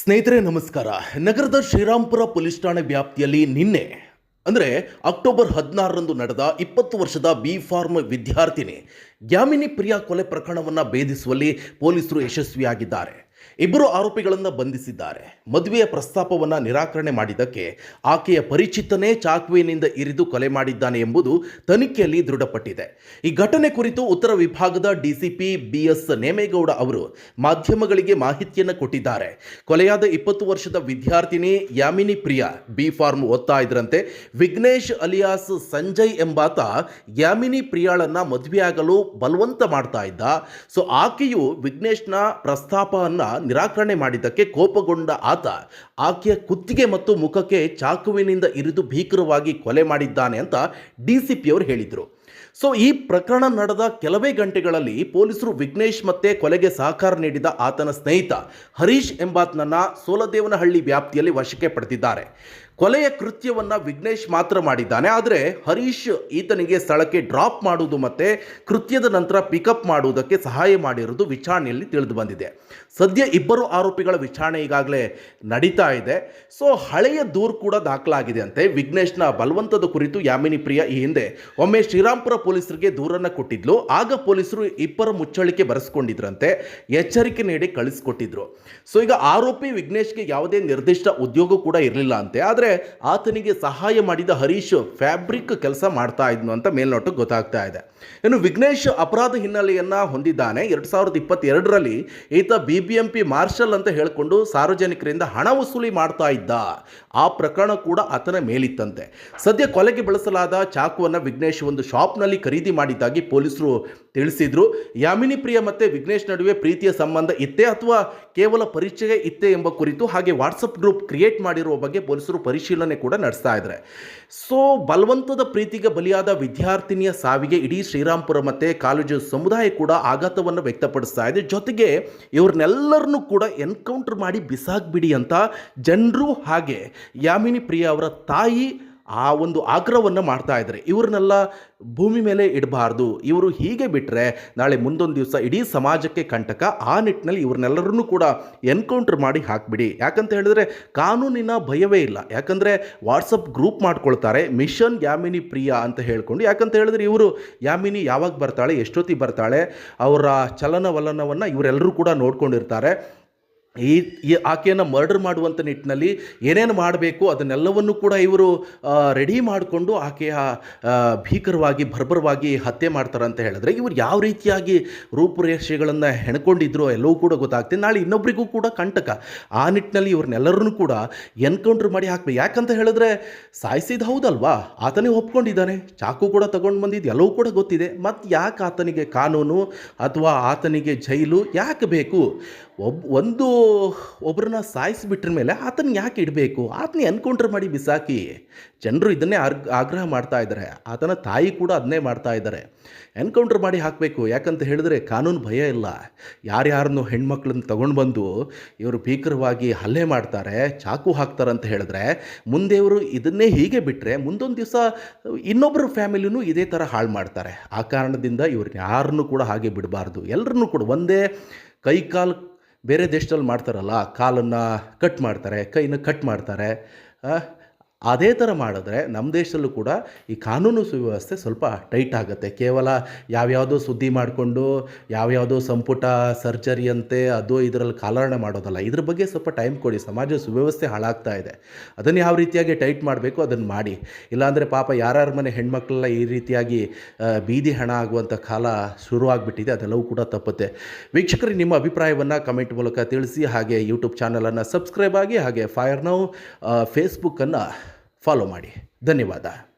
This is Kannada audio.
ಸ್ನೇಹಿತರೆ, ನಮಸ್ಕಾರ. ನಗರದ ಶ್ರೀರಾಂಪುರ ಪೊಲೀಸ್ ಠಾಣೆ ವ್ಯಾಪ್ತಿಯಲ್ಲಿ ನಿನ್ನೆ, ಅಂದರೆ ಅಕ್ಟೋಬರ್ ಹದಿನಾರರಂದು ನಡೆದ ಇಪ್ಪತ್ತು ವರ್ಷದ ಬಿ ಫಾರ್ಮ್ ವಿದ್ಯಾರ್ಥಿನಿ ಗ್ಯಾಮಿನಿ ಪ್ರಿಯಾ ಕೊಲೆ ಪ್ರಕರಣವನ್ನು ಭೇದಿಸುವಲ್ಲಿ ಪೊಲೀಸರು ಯಶಸ್ವಿಯಾಗಿದ್ದಾರೆ. ಇಬ್ಬರು ಆರೋಪಿಗಳನ್ನು ಬಂಧಿಸಿದ್ದಾರೆ. ಮದುವೆಯ ಪ್ರಸ್ತಾಪವನ್ನು ನಿರಾಕರಣೆ ಮಾಡಿದ್ದಕ್ಕೆ ಆಕೆಯ ಪರಿಚಿತನೇ ಚಾಕುವಿನಿಂದ ಇರಿದು ಕೊಲೆ ಮಾಡಿದ್ದಾನೆ ಎಂಬುದು ತನಿಖೆಯಲ್ಲಿ ದೃಢಪಟ್ಟಿದೆ. ಈ ಘಟನೆ ಕುರಿತು ಉತ್ತರ ವಿಭಾಗದ ಡಿಸಿಪಿ ಬಿಎಸ್ ನೇಮೇಗೌಡ ಅವರು ಮಾಧ್ಯಮಗಳಿಗೆ ಮಾಹಿತಿಯನ್ನು ಕೊಟ್ಟಿದ್ದಾರೆ. ಕೊಲೆಯಾದ ಇಪ್ಪತ್ತು ವರ್ಷದ ವಿದ್ಯಾರ್ಥಿನಿ ಯಾಮಿನಿ ಪ್ರಿಯಾ ಬಿ ಫಾರ್ಮ್ ಓದ್ತಾ ಇದ್ರಂತೆ ವಿಘ್ನೇಶ್ ಅಲಿಯಾಸ್ ಸಂಜಯ್ ಎಂಬಾತ ಯಾಮಿನಿ ಪ್ರಿಯಾಳನ್ನ ಮದುವೆಯಾಗಲು ಬಲವಂತ ಮಾಡ್ತಾ ಇದ್ದ. ಸೊ ಆಕೆಯು ವಿಘ್ನೇಶ್ನ ಪ್ರಸ್ತಾಪವನ್ನು ನಿರಾಕರಣೆ ಮಾಡಿದ್ದಕ್ಕೆ ಕೋಪಗೊಂಡ ಆತ ಆಕೆಯ ಕುತ್ತಿಗೆ ಮತ್ತು ಮುಖಕ್ಕೆ ಚಾಕುವಿನಿಂದ ಇರಿದು ಭೀಕರವಾಗಿ ಕೊಲೆ ಮಾಡಿದ್ದಾನೆ ಅಂತ ಡಿ ಸಿ ಪಿಯವರು ಹೇಳಿದರು. ಸೊ, ಈ ಪ್ರಕರಣ ನಡೆದ ಕೆಲವೇ ಗಂಟೆಗಳಲ್ಲಿ ಪೊಲೀಸರು ವಿಘ್ನೇಶ್ ಮತ್ತೆ ಕೊಲೆಗೆ ಸಹಕಾರ ನೀಡಿದ ಆತನ ಸ್ನೇಹಿತ ಹರೀಶ್ ಎಂಬಾತನನ್ನ ಸೋಲದೇವನಹಳ್ಳಿ ವ್ಯಾಪ್ತಿಯಲ್ಲಿ ವಶಕ್ಕೆ ಪಡೆದಿದ್ದಾರೆ. ಕೊಲೆಯ ಕೃತ್ಯವನ್ನ ವಿಘ್ನೇಶ್ ಮಾತ್ರ ಮಾಡಿದ್ದಾನೆ, ಆದರೆ ಹರೀಶ್ ಈತನಿಗೆ ಸ್ಥಳಕ್ಕೆ ಡ್ರಾಪ್ ಮಾಡುವುದು ಮತ್ತೆ ಕೃತ್ಯದ ನಂತರ ಪಿಕಪ್ ಮಾಡುವುದಕ್ಕೆ ಸಹಾಯ ಮಾಡಿರುವುದು ವಿಚಾರಣೆಯಲ್ಲಿ ತಿಳಿದು ಬಂದಿದೆ. ಸದ್ಯ ಇಬ್ಬರು ಆರೋಪಿಗಳ ವಿಚಾರಣೆ ಈಗಾಗಲೇ ನಡೀತಾ ಇದೆ. ಸೊ ಹಳೆಯ ದೂರು ಕೂಡ ದಾಖಲಾಗಿದೆ ಅಂತೆ. ವಿಘ್ನೇಶ್ನ ಬಲವಂತದ ಕುರಿತು ಯಾಮಿನಿ ಪ್ರಿಯ ಈ ಹಿಂದೆ ಒಮ್ಮೆ ಶ್ರೀರಾಮ್ಪುರ ಪೊಲೀಸರಿಗೆ ದೂರನ್ನು ಕೊಟ್ಟಿದ್ಲು. ಆಗ ಪೊಲೀಸರು ಇಬ್ಬರ ಮುಚ್ಚಳಿಕೆ ಬರೆಸ್ಕೊಂಡಿದ್ರಂತೆ. ಎಚ್ಚರಿಕೆ ನೀಡಿ ಕಳಿಸ್ಕೊಟ್ಟಿದ್ರು. ಸೊ ಈಗ ಆರೋಪಿ ವಿಘ್ನೇಶ್ಗೆ ಯಾವುದೇ ನಿರ್ದಿಷ್ಟ ಉದ್ಯೋಗ ಕೂಡ ಇರಲಿಲ್ಲ ಅಂತೆ. ಆದರೆ ಆತನಿಗೆ ಸಹಾಯ ಮಾಡಿದ ಹರೀಶ್ ಫ್ಯಾಬ್ರಿಕ್ ಕೆಲಸ ಮಾಡ್ತಾ ಇದ್ನು ಅಂತ ಮೇಲ್ನೋಟಕ್ಕೆ ಗೊತ್ತಾಗ್ತಾ ಇದೆ. ಇನ್ನು ವಿಘ್ನೇಶ್ ಅಪರಾಧ ಹಿನ್ನೆಲೆಯನ್ನು ಹೊಂದಿದ್ದಾನೆ. ಎರಡು ಸಾವಿರದ ಇಪ್ಪತ್ತೆರಡರಲ್ಲಿ ಈತ B B M P marshal ಅಂತ ಹೇಳಿಕೊಂಡು ಸಾರ್ವಜನಿಕರಿಂದ ಹಣ ವಸೂಲಿ ಮಾಡ್ತಾ ಇದ್ದ. ಆ ಪ್ರಕರಣ ಕೂಡ ಆತನ ಮೇಲಿತ್ತಂತೆ. ಸದ್ಯ ಕೊಲೆಗೆ ಬಳಸಲಾದ ಚಾಕುವನ್ನು ವಿಘ್ನೇಶ್ ಒಂದು ಶಾಪ್ನಲ್ಲಿ ಖರೀದಿ ಮಾಡಿದ್ದಾಗಿ ಪೊಲೀಸರು ತಿಳಿಸಿದ್ರು. ಯಾಮಿನಿ ಪ್ರಿಯ ಮತ್ತೆ ವಿಘ್ನೇಶ್ ನಡುವೆ ಪ್ರೀತಿಯ ಸಂಬಂಧ ಇತ್ತೇ ಅಥವಾ ಕೇವಲ ಪರಿಚಯ ಇತ್ತೆ ಎಂಬ ಕುರಿತು ಹಾಗೆ ವಾಟ್ಸಪ್ ಗ್ರೂಪ್ ಕ್ರಿಯೇಟ್ ಮಾಡಿರುವ ಬಗ್ಗೆ ಪೊಲೀಸರು ಪರಿಶೀಲನೆ ಕೂಡ ನಡೆಸ್ತಾ ಇದ್ದಾರೆ. ಸೊ, ಬಲವಂತದ ಪ್ರೀತಿಗೆ ಬಲಿಯಾದ ವಿದ್ಯಾರ್ಥಿನಿಯ ಸಾವಿಗೆ ಇಡೀ ಶ್ರೀರಾಮ್ಪುರ ಮತ್ತೆ ಕಾಲೇಜು ಸಮುದಾಯ ಕೂಡ ಆಘಾತವನ್ನು ವ್ಯಕ್ತಪಡಿಸ್ತಾ ಇದೆ. ಜೊತೆಗೆ ಇವ್ರನ್ನೆಲ್ಲರನ್ನೂ ಕೂಡ ಎನ್ಕೌಂಟರ್ ಮಾಡಿ ಬಿಸಾಕ್ಬಿಡಿ ಅಂತ ಜನರು ಹಾಗೆ ಯಾಮಿನಿ ಪ್ರಿಯ ಅವರ ತಾಯಿ ಆ ಒಂದು ಆಗ್ರಹವನ್ನು ಮಾಡ್ತಾ ಇದ್ದಾರೆ. ಇವ್ರನ್ನೆಲ್ಲ ಭೂಮಿ ಮೇಲೆ ಇಡಬಾರ್ದು. ಇವರು ಹೀಗೆ ಬಿಟ್ಟರೆ ನಾಳೆ ಮುಂದೊಂದು ದಿವಸ ಇಡೀ ಸಮಾಜಕ್ಕೆ ಕಂಟಕ, ಆ ನಿಟ್ಟಿನಲ್ಲಿ ಇವ್ರನ್ನೆಲ್ಲರನ್ನೂ ಕೂಡ ಎನ್ಕೌಂಟರ್ ಮಾಡಿ ಹಾಕಿಬಿಡಿ. ಯಾಕಂತ ಹೇಳಿದ್ರೆ ಕಾನೂನಿನ ಭಯವೇ ಇಲ್ಲ. ಯಾಕಂದರೆ ವಾಟ್ಸಪ್ ಗ್ರೂಪ್ ಮಾಡ್ಕೊಳ್ತಾರೆ, ಮಿಷನ್ ಯಾಮಿನಿ ಪ್ರಿಯಾ ಅಂತ ಹೇಳ್ಕೊಂಡು. ಯಾಕಂತ ಹೇಳಿದ್ರೆ ಇವರು ಯಾಮಿನಿ ಯಾವಾಗ ಬರ್ತಾಳೆ, ಎಷ್ಟೊತ್ತಿಗೆ ಬರ್ತಾಳೆ, ಅವರ ಚಲನವಲನವನ್ನು ಇವರೆಲ್ಲರೂ ಕೂಡ ನೋಡ್ಕೊಂಡಿರ್ತಾರೆ. ಈ ಈ ಆಕೆಯನ್ನು ಮರ್ಡರ್ ಮಾಡುವಂಥ ನಿಟ್ಟಿನಲ್ಲಿ ಏನೇನು ಮಾಡಬೇಕು ಅದನ್ನೆಲ್ಲವನ್ನು ಕೂಡ ಇವರು ರೆಡಿ ಮಾಡಿಕೊಂಡು ಆಕೆಯ ಭೀಕರವಾಗಿ ಬರ್ಬರವಾಗಿ ಹತ್ಯೆ ಮಾಡ್ತಾರೆ ಅಂತ ಹೇಳಿದ್ರೆ ಇವರು ಯಾವ ರೀತಿಯಾಗಿ ರೂಪುರೇಷೆಗಳನ್ನು ಹೆಣ್ಕೊಂಡಿದ್ರು ಎಲ್ಲವೂ ಕೂಡ ಗೊತ್ತಾಗ್ತದೆ. ನಾಳೆ ಇನ್ನೊಬ್ಬರಿಗೂ ಕೂಡ ಕಂಟಕ. ಆ ನಿಟ್ಟಿನಲ್ಲಿ ಇವ್ರನ್ನೆಲ್ಲರನ್ನೂ ಕೂಡ ಎನ್ಕೌಂಟ್ರ್ ಮಾಡಿ ಹಾಕಬೇಕು. ಯಾಕಂತ ಹೇಳಿದ್ರೆ ಸಾಯಿಸಿದ ಹೌದಲ್ವಾ? ಆತನೇ ಒಪ್ಕೊಂಡಿದ್ದಾನೆ. ಚಾಕು ಕೂಡ ತಗೊಂಡು ಬಂದಿದ್ದು ಎಲ್ಲವೂ ಕೂಡ ಗೊತ್ತಿದೆ. ಮತ್ತು ಯಾಕೆ ಆತನಿಗೆ ಕಾನೂನು ಅಥವಾ ಆತನಿಗೆ ಜೈಲು ಯಾಕೆ ಬೇಕು? ಒಬ್, ಒಂದು ಒಬ್ಬರನ್ನ ಸಾಯಿಸಿಬಿಟ್ರ ಮೇಲೆ ಆತನ ಯಾಕೆ ಇಡಬೇಕು? ಆತನ ಎನ್ಕೌಂಟರ್ ಮಾಡಿ ಬಿಸಾಕಿ. ಜನರು ಇದನ್ನೇ ಆಗ್ ಆಗ್ರಹ ಮಾಡ್ತಾ ಇದ್ದಾರೆ ಆತನ ತಾಯಿ ಕೂಡ ಅದನ್ನೇ ಮಾಡ್ತಾ ಇದ್ದಾರೆ ಎನ್ಕೌಂಟರ್ ಮಾಡಿ ಹಾಕಬೇಕು. ಯಾಕಂತ ಹೇಳಿದ್ರೆ ಕಾನೂನು ಭಯ ಇಲ್ಲ. ಯಾರ್ಯಾರನ್ನು ಹೆಣ್ಮಕ್ಳನ್ನ ತಗೊಂಡು ಬಂದು ಇವರು ಭೀಕರವಾಗಿ ಹಲ್ಲೆ ಮಾಡ್ತಾರೆ, ಚಾಕು ಹಾಕ್ತಾರೆ ಅಂತ ಹೇಳಿದ್ರೆ, ಮುಂದೆ ಇವರು ಇದನ್ನೇ ಹೀಗೆ ಬಿಟ್ಟರೆ ಮುಂದೊಂದು ದಿವಸ ಇನ್ನೊಬ್ಬರ ಫ್ಯಾಮಿಲಿನೂ ಇದೇ ಥರ ಹಾಳು ಮಾಡ್ತಾರೆ. ಆ ಕಾರಣದಿಂದ ಇವ್ರನ್ನ ಯಾರನ್ನೂ ಕೂಡ ಹಾಗೆ ಬಿಡಬಾರ್ದು. ಎಲ್ಲರನ್ನೂ ಕೂಡ ಒಂದೇ ಕೈ ಕಾಲು ಬೇರೆ ದೇಶದಲ್ಲಿ ಮಾಡ್ತಾರಲ್ಲ ಕಾಲನ್ನು ಕಟ್ ಮಾಡ್ತಾರೆ ಕೈನ ಕಟ್ ಮಾಡ್ತಾರೆ ಅದೇ ಥರ ಮಾಡಿದ್ರೆ ನಮ್ಮ ದೇಶದಲ್ಲೂ ಕೂಡ ಈ ಕಾನೂನು ಸುವ್ಯವಸ್ಥೆ ಸ್ವಲ್ಪ ಟೈಟ್ ಆಗುತ್ತೆ. ಕೇವಲ ಯಾವ್ಯಾವುದೋ ಸುದ್ದಿ ಮಾಡಿಕೊಂಡು, ಯಾವ್ಯಾವುದೋ ಸಂಪುಟ ಸರ್ಜರಿಯಂತೆ ಅದು ಇದರಲ್ಲಿ ಕಾಲಹರಣ ಮಾಡೋದಲ್ಲ. ಇದ್ರ ಬಗ್ಗೆ ಸ್ವಲ್ಪ ಟೈಮ್ ಕೊಡಿ. ಸಮಾಜ ಸುವ್ಯವಸ್ಥೆ ಹಾಳಾಗ್ತಾ ಇದೆ. ಅದನ್ನು ಯಾವ ರೀತಿಯಾಗಿ ಟೈಟ್ ಮಾಡಬೇಕು ಅದನ್ನು ಮಾಡಿ. ಇಲ್ಲಾಂದರೆ ಪಾಪ ಯಾರ್ಯಾರ ಮನೆ ಹೆಣ್ಮಕ್ಳೆಲ್ಲ ಈ ರೀತಿಯಾಗಿ ಬೀದಿ ಹಣ ಆಗುವಂಥ ಕಾಲ ಶುರುವಾಗ್ಬಿಟ್ಟಿದೆ. ಅದೆಲ್ಲವೂ ಕೂಡ ತಪ್ಪುತ್ತೆ. ವೀಕ್ಷಕರಿಗೆ ನಿಮ್ಮ ಅಭಿಪ್ರಾಯವನ್ನು ಕಮೆಂಟ್ ಮೂಲಕ ತಿಳಿಸಿ, ಹಾಗೆ ಯೂಟ್ಯೂಬ್ ಚಾನಲನ್ನು ಸಬ್ಸ್ಕ್ರೈಬ್ ಆಗಿ, ಹಾಗೆ ಫೈರ್ ನೌ ಫೇಸ್ಬುಕ್ಕನ್ನು ಫಾಲೋ ಮಾಡಿ. ಧನ್ಯವಾದ.